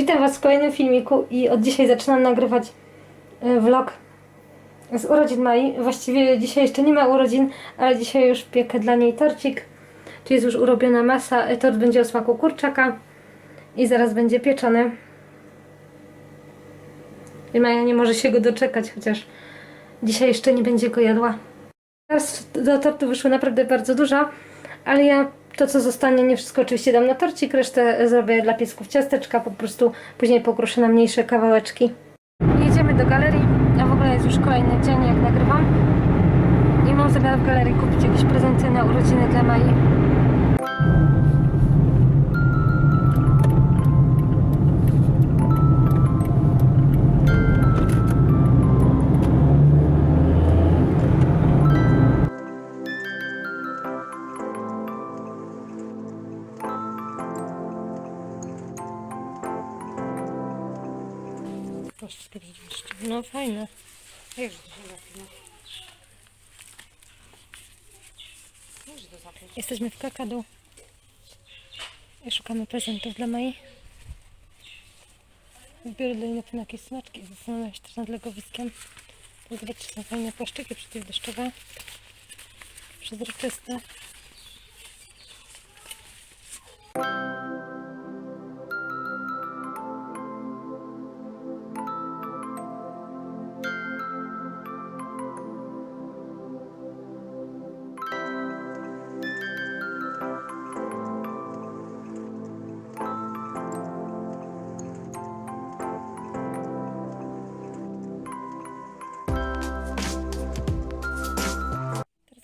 Witam Was w kolejnym filmiku i od dzisiaj zaczynam nagrywać e, vlog z urodzin Mai. Właściwie dzisiaj jeszcze nie ma urodzin, ale dzisiaj już piekę dla niej torcik. Tu jest już urobiona masa. E, Tort będzie o smaku kurczaka i zaraz będzie pieczony. I Maja nie może się go doczekać, chociaż dzisiaj jeszcze nie będzie go jadła. Teraz do tortu wyszło naprawdę bardzo dużo, ale ja to co zostanie, nie wszystko oczywiście dam na torcik, resztę zrobię dla piesków ciasteczka, po prostu później pokruszę na mniejsze kawałeczki. Jedziemy do galerii, a w ogóle jest już kolejny dzień jak nagrywam i mam zamiar w galerii kupić jakieś prezenty na urodziny dla Mai. No fajne. Jak to się zapina? Może to zapiąć. Jesteśmy w Kakadu i szukamy prezentów dla Mai. Zbiorę dla niej jakieś smaczki. Zastanawiam się też nad legowiskiem. Zobaczcie, są fajne płaszczyki przeciwdeszczowe. Przezroczyste.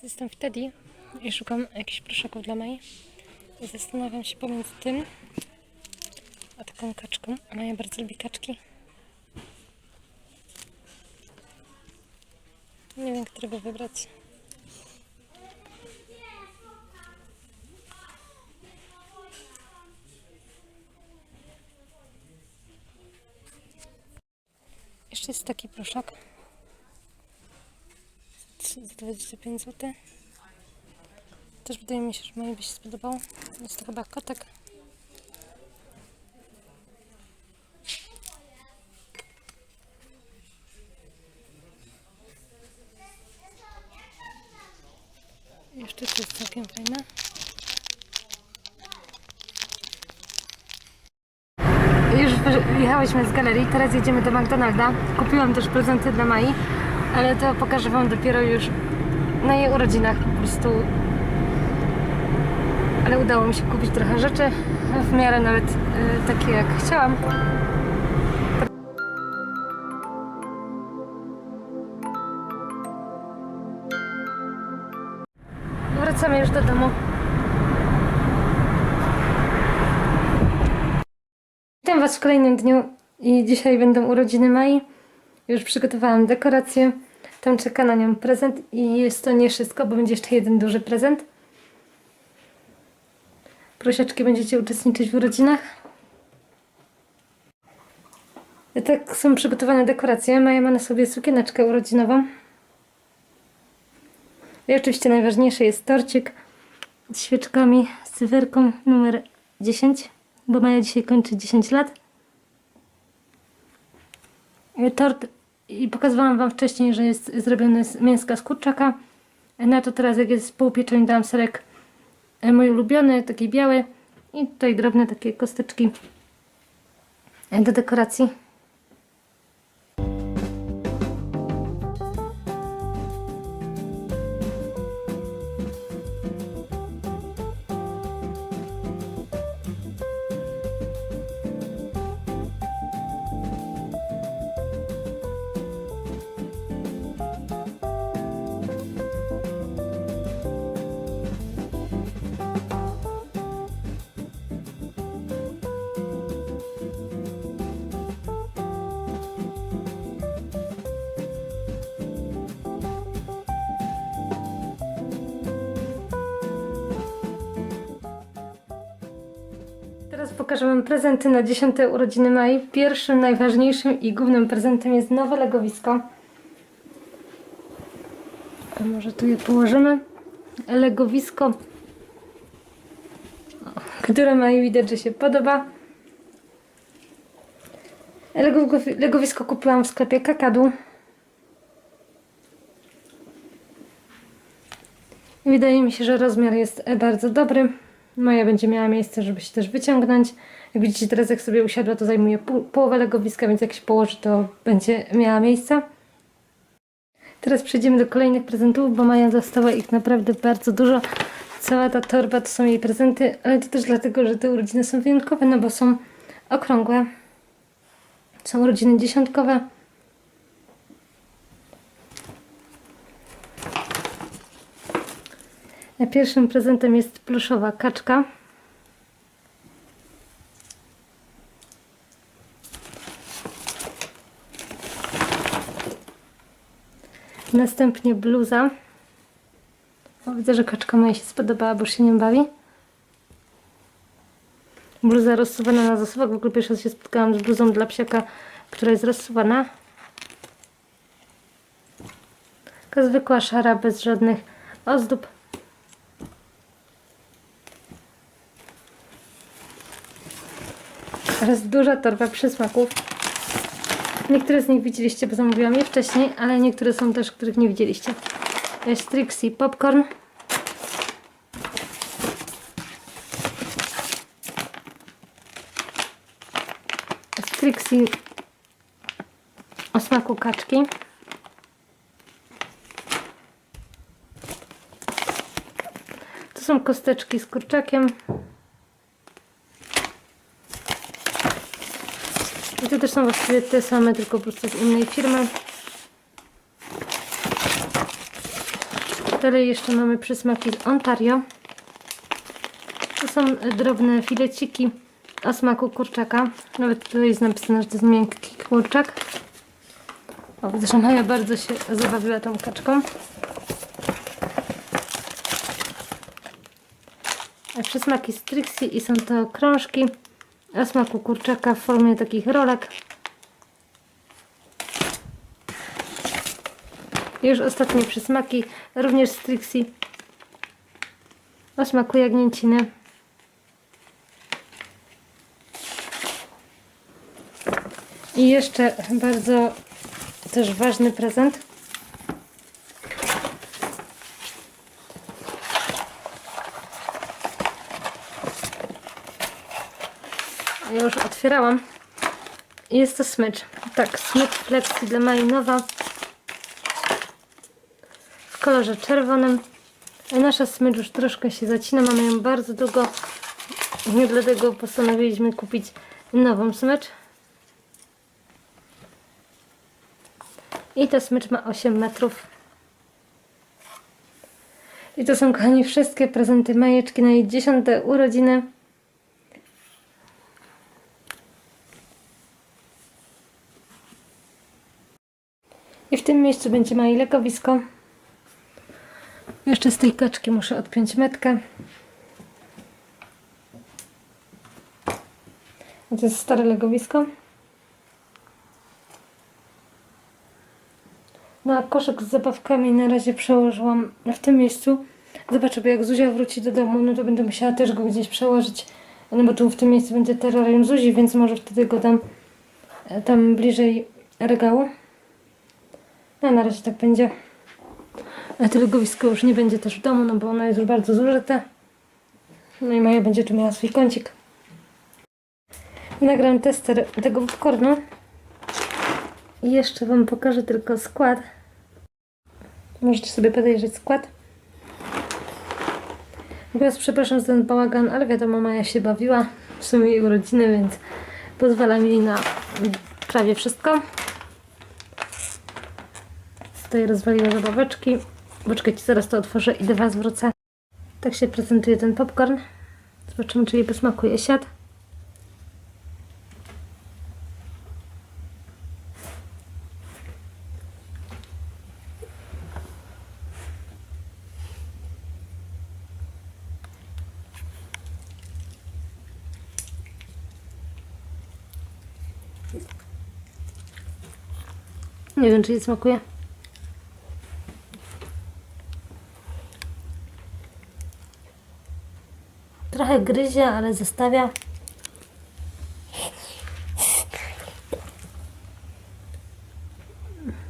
Jestem w Teddy i szukam jakichś proszaków dla Mai. Zastanawiam się pomiędzy tym a taką kaczką. Maja bardzo lubi kaczki. Nie wiem, którego wybrać. Jeszcze jest taki proszak. Za 25 zł. Też wydaje mi się, że mojej by się spodobał. Jest to chyba kotek. Jeszcze tu jest całkiem fajne. Już wyjechałyśmy z galerii, teraz jedziemy do McDonalda. Kupiłam też prezenty dla Mai, ale to pokażę Wam dopiero już na jej urodzinach po prostu. Ale udało mi się kupić trochę rzeczy, w miarę nawet y, takie jak chciałam. Wracamy już do domu. Witam Was w kolejnym dniu i dzisiaj będą urodziny Mai. Już przygotowałam dekorację. Tam czeka na nią prezent i jest to nie wszystko, bo będzie jeszcze jeden duży prezent. Prosiaczki będziecie uczestniczyć w urodzinach. I tak są przygotowane dekoracje. Maja ma na sobie sukieneczkę urodzinową. I oczywiście najważniejszy jest torcik z świeczkami, z cyferką numer 10, bo Maja dzisiaj kończy 10 lat. Tort i pokazywałam Wam wcześniej, że jest zrobiony z mięska z kurczaka. Na to teraz jak jest półpieczeń dałam serek e, mój ulubiony, taki biały i tutaj drobne takie kosteczki do dekoracji. Pokażę Wam prezenty na 10 urodziny Mai. Pierwszym, najważniejszym i głównym prezentem jest nowe legowisko. Może tu je położymy. Legowisko, które Mai widać, że się podoba. Lego, legowisko kupiłam w sklepie Kakadu. Wydaje mi się, że rozmiar jest bardzo dobry. Moja będzie miała miejsce, żeby się też wyciągnąć. Jak widzicie teraz, jak sobie usiadła, to zajmuje połowę legowiska, więc jak się położy, to będzie miała miejsce. Teraz przejdziemy do kolejnych prezentów, bo Maja dostała ich naprawdę bardzo dużo. Cała ta torba to są jej prezenty, ale to też dlatego, że te urodziny są wyjątkowe, no bo są okrągłe. Są urodziny dziesiątkowe. Pierwszym prezentem jest pluszowa kaczka. Następnie bluza. O, widzę, że kaczka moja się spodobała, bo się nią bawi. Bluza rozsuwana na zasuwak. W ogóle pierwszy raz się spotkałam z bluzą dla psiaka, która jest rozsuwana. Taka zwykła szara, bez żadnych ozdób. Teraz duża torba przysmaków. Niektóre z nich widzieliście, bo zamówiłam je wcześniej, ale niektóre są też, których nie widzieliście. Jest Trixie Popcorn. Jest o smaku kaczki. To są kosteczki z kurczakiem. I to też są właściwie te same, tylko po prostu z innej firmy. Dalej jeszcze mamy przysmaki z Ontario. To są drobne fileciki o smaku kurczaka. Nawet tutaj jest napisane, że to jest miękki kurczak. O, że Maja bardzo się zabawiła tą kaczką. Przysmaki z Trixie i są to krążki smaku kurczaka w formie takich rolek. Już ostatnie przysmaki, również z Trixie o smaku jagnięciny. I jeszcze bardzo też ważny prezent. Ja już otwierałam. Jest to smycz. Tak, smycz flexi dla Malinowa w kolorze czerwonym. Nasza smycz już troszkę się zacina, mamy ją bardzo długo. Nie dlatego postanowiliśmy kupić nową smycz. I ta smycz ma 8 metrów. I to są, kochani, wszystkie prezenty Majeczki na jej 10 urodziny. I w tym miejscu będzie moje legowisko. Jeszcze z tej kaczki muszę odpiąć metkę. A To jest stare legowisko. No a koszyk z zabawkami na razie przełożyłam w tym miejscu. Zobaczę, bo jak Zuzia wróci do domu, no to będę musiała też go gdzieś przełożyć. No bo tu w tym miejscu będzie terrarium Zuzi, więc może wtedy go dam e, tam bliżej regału. No na razie tak będzie. A to legowisko już nie będzie też w domu, no bo ono jest już bardzo zużyte. No i Maja będzie tu miała swój kącik. Nagram tester tego popcornu. I jeszcze Wam pokażę tylko skład. Możecie sobie podejrzeć skład. Teraz przepraszam za ten bałagan, ale wiadomo, Maja się bawiła. W sumie jej urodziny, więc pozwala mi na prawie wszystko. Tutaj rozwaliła zabaweczki. Poczekajcie, zaraz to otworzę i do Was wrócę. Tak się prezentuje ten popcorn. Zobaczymy, czy jej posmakuje siad. Nie wiem, czy jej smakuje. trochę gryzie, ale zostawia.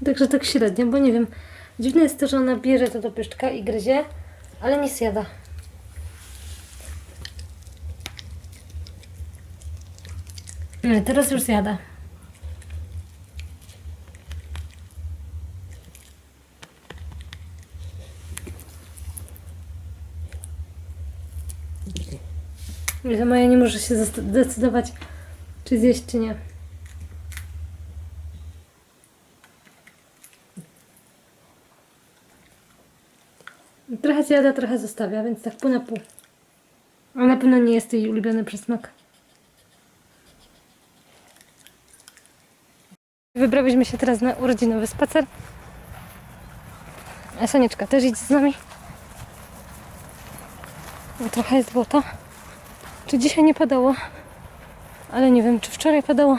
Także tak średnio, bo nie wiem. Dziwne jest to, że ona bierze to do pyszczka i gryzie, ale nie zjada. No, teraz już zjada. Maja nie może się zdecydować, czy zjeść, czy nie. Trochę zjada, trochę zostawia, więc tak pół na pół. A na pewno nie jest jej ulubiony przysmak. Wybraliśmy się teraz na urodzinowy spacer. A Sonieczka też idzie z nami. No, trochę jest złota. Czy dzisiaj nie padało? Ale nie wiem, czy wczoraj padało.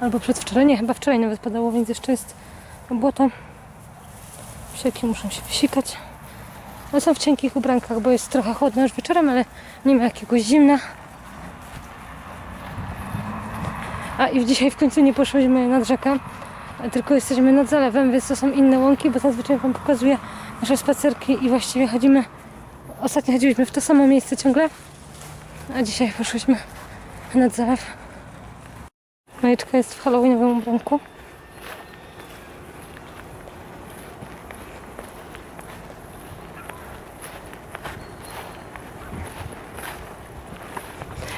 Albo przedwczoraj, nie, chyba wczoraj nawet padało, więc jeszcze jest błoto. Psiaki muszą się wysikać. Ale są w cienkich ubrankach, bo jest trochę chłodno już wieczorem, ale nie ma jakiegoś zimna. A i dzisiaj w końcu nie poszłyśmy nad rzekę, tylko jesteśmy nad zalewem, więc to są inne łąki, bo zazwyczaj Wam pokazuję nasze spacerki i właściwie chodzimy, ostatnio chodziliśmy w to samo miejsce ciągle, a dzisiaj poszłyśmy nad zalew. Majeczka jest w halloweenowym ubranku.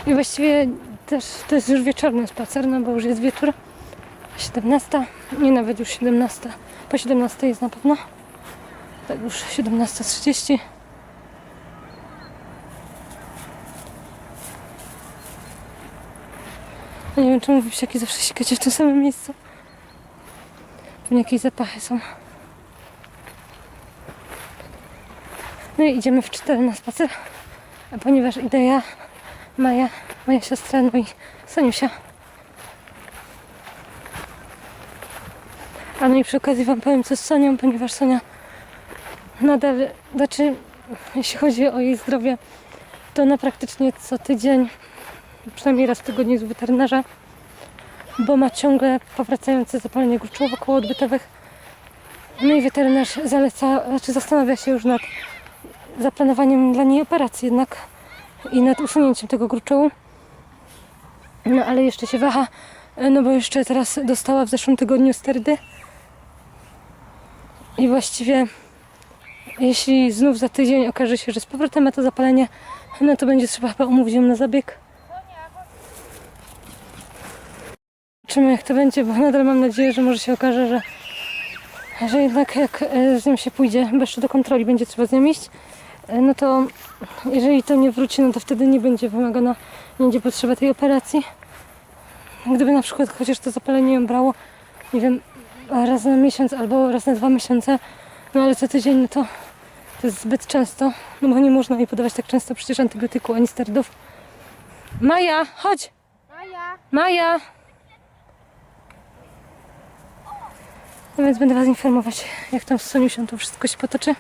I właściwie też to jest już wieczorny spacer, no bo już jest wieczór. 17, nie nawet już 17. Po 17 jest na pewno. Tak już 17.30. Ja nie wiem czemu wy psiaki zawsze sikacie w tym samym miejscu. Pewnie jakieś zapachy są. No i idziemy w 4 na spacer. A ponieważ idę ja, Maja, moja siostra, no i Soniusia. A no i przy okazji Wam powiem co z Sonią, ponieważ Sonia nadal, znaczy jeśli chodzi o jej zdrowie, to ona praktycznie co tydzień, przynajmniej raz w tygodniu u weterynarza, bo ma ciągle powracające zapalenie gruczołowo koło odbytowych. No i weterynarz zaleca, znaczy zastanawia się już nad zaplanowaniem dla niej operacji jednak i nad usunięciem tego gruczołu. No ale jeszcze się waha, no bo jeszcze teraz dostała w zeszłym tygodniu sterydy. I właściwie jeśli znów za tydzień okaże się, że z powrotem ma to zapalenie, no to będzie trzeba chyba umówić ją na zabieg. Zobaczymy jak to będzie, bo nadal mam nadzieję, że może się okaże, że, że jednak jak e, z nią się pójdzie, bo jeszcze do kontroli będzie trzeba z nią iść, e, no to jeżeli to nie wróci, no to wtedy nie będzie wymagana, nie będzie potrzeba tej operacji. Gdyby na przykład chociaż to zapalenie ją brało, nie wiem, raz na miesiąc albo raz na dwa miesiące, no ale co tydzień, no to, to jest zbyt często, no bo nie można jej podawać tak często przecież antybiotyku ani sterydów. Maja, chodź! Maja! Maja! No więc będę Was informować, jak tam z Soniusią to wszystko się potoczy.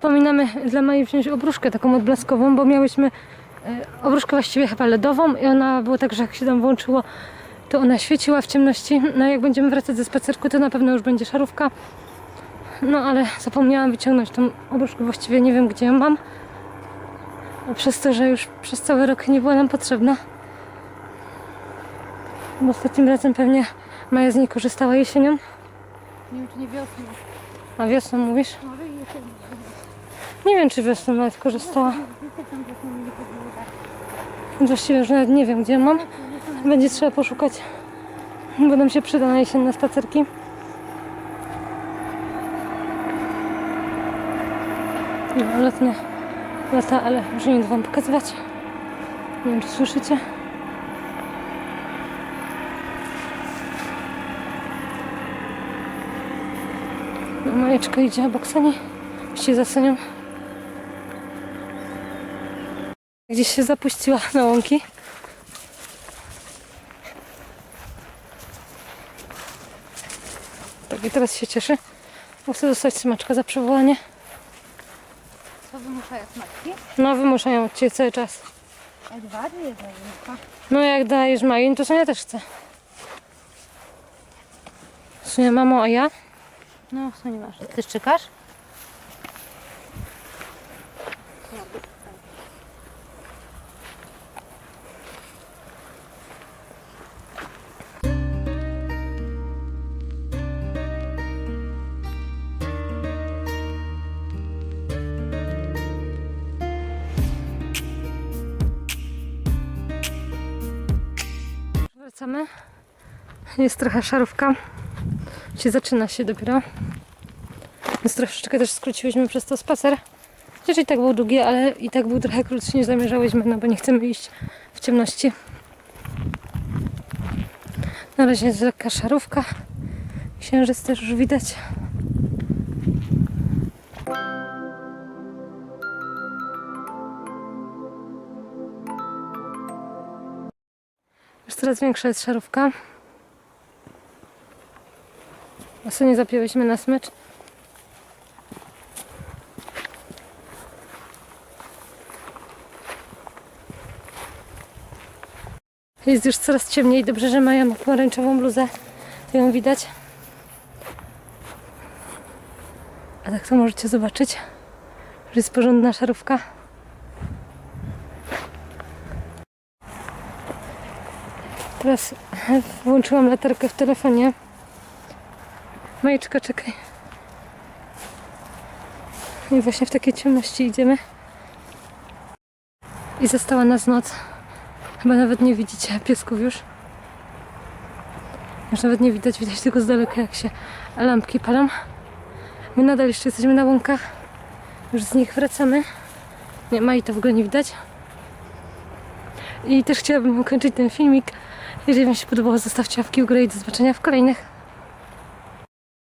Wspominamy dla Mai wziąć obruszkę taką odblaskową, bo miałyśmy e, obruszkę właściwie chyba LEDową i ona było tak, że jak się tam włączyło, to ona świeciła w ciemności. No jak będziemy wracać ze spacerku, to na pewno już będzie szarówka. No ale zapomniałam wyciągnąć tą obruszkę, właściwie nie wiem gdzie ją mam. Przez to, że już przez cały rok nie była nam potrzebna. Bo ostatnim razem pewnie Maja z niej korzystała jesienią. Nie wiem, czy nie wiosną. A wiosną mówisz? Może i jesienią. Nie wiem, czy wiosną nawet korzystała. Właściwie już nawet nie wiem, gdzie mam. Będzie trzeba poszukać, bo nam się przyda na jesienne spacerki. No, lotnie lata, ale już nie będę Wam pokazywać. Nie wiem, czy słyszycie. Majeczka idzie obok Sani. Właściwie za Sanią. Gdzieś się zapuściła na łąki. Tak i teraz się cieszy. Chce dostać smaczka za przywołanie. Co wymusza jak matki? No wymuszają od Ciebie cały czas. Edward jest zajęta. No jak dajesz Majin, to Sonia też chce. Faktycznie, mamo, a ja? No, co nie masz? Ty szczekasz? Wracamy. Jest trochę szarówka. Się zaczyna się dopiero. Więc troszeczkę też skróciłyśmy przez to spacer. Chociaż i tak był długi, ale i tak był trochę krótszy niż zamierzałyśmy, no bo nie chcemy iść w ciemności. Na razie jest lekka szarówka. Księżyc też już widać. Już coraz większa jest szarówka. Ostatnio zapięłyśmy na smycz. Jest już coraz ciemniej. Dobrze, że mają pomarańczową bluzę. To ją widać. A tak to możecie zobaczyć, że jest porządna szarówka. Teraz włączyłam latarkę w telefonie. Majeczka, czekaj. I właśnie w takiej ciemności idziemy. I została nas noc. Chyba nawet nie widzicie piesków już. Już nawet nie widać, widać tylko z daleka jak się lampki palą. My nadal jeszcze jesteśmy na łąkach. Już z nich wracamy. Nie, Mai to w ogóle nie widać. I też chciałabym kończyć ten filmik. Jeżeli Wam się podobało, zostawcie łapki w górę i do zobaczenia w kolejnych.